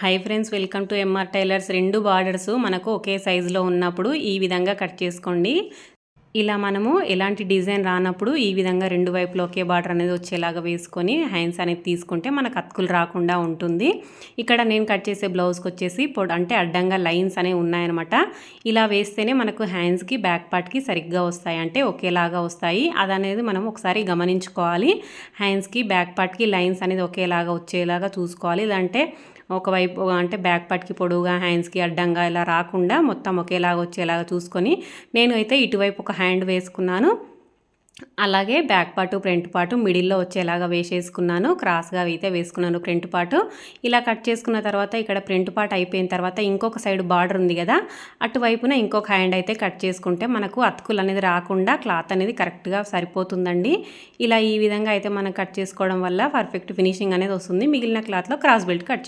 Hi friends welcome to MR tailors రెండు borders మనకు ఒకే సైజులో ఉన్నప్పుడు ఈ విధంగా కట్ చేసుకోండి. ఇలా మనము ఎలాంటి డిజైన్ రానప్పుడు ఈ విధంగా రెండు వైపులో ఒకే బార్డర్ అనేది వచ్చేలాగా వేసుకొని హ్యాండ్స్ అనేది తీసుకుంటే మనకు అతుకులు రాకుండా ఉంటుంది. ఇక్కడ నేను కట్ చేసే బ్లౌజ్కి వచ్చేసి పొడ అంటే అడ్డంగా లైన్స్ అనేవి ఉన్నాయన్నమాట. ఇలా వేస్తేనే మనకు హ్యాండ్స్కి బ్యాక్ పార్ట్కి సరిగ్గా వస్తాయి. అంటే ఒకేలాగా వస్తాయి. అదనేది మనం ఒకసారి గమనించుకోవాలి. హ్యాండ్స్కి బ్యాక్ పార్ట్కి లైన్స్ అనేది ఒకేలాగా వచ్చేలాగా చూసుకోవాలి. ఇదంటే ఒకవైపు అంటే బ్యాక్ పార్ట్కి పొడవుగా హ్యాండ్స్కి అడ్డంగా ఇలా రాకుండా మొత్తం ఒకేలాగా వచ్చేలాగా చూసుకొని నేను అయితే ఇటువైపు ఒక హ్యాండ్ వేసుకున్నాను. అలాగే బ్యాక్ పార్టు ఫ్రంట్ పార్టు మిడిల్లో వచ్చేలాగా వేసేసుకున్నాను. క్రాస్గా అయితే వేసుకున్నాను ఫ్రంట్ పార్టు. ఇలా కట్ చేసుకున్న తర్వాత ఇక్కడ ఫ్రంట్ పార్ట్ అయిపోయిన తర్వాత ఇంకొక సైడ్ బార్డర్ ఉంది కదా అటువైపున ఇంకొక హ్యాండ్ అయితే కట్ చేసుకుంటే మనకు అతుకులు అనేది రాకుండా క్లాత్ అనేది కరెక్ట్గా సరిపోతుందండి. ఇలా ఈ విధంగా అయితే మనం కట్ చేసుకోవడం వల్ల పర్ఫెక్ట్ ఫినిషింగ్ అనేది వస్తుంది. మిగిలిన క్లాత్లో క్రాస్ బెల్ట్ కట్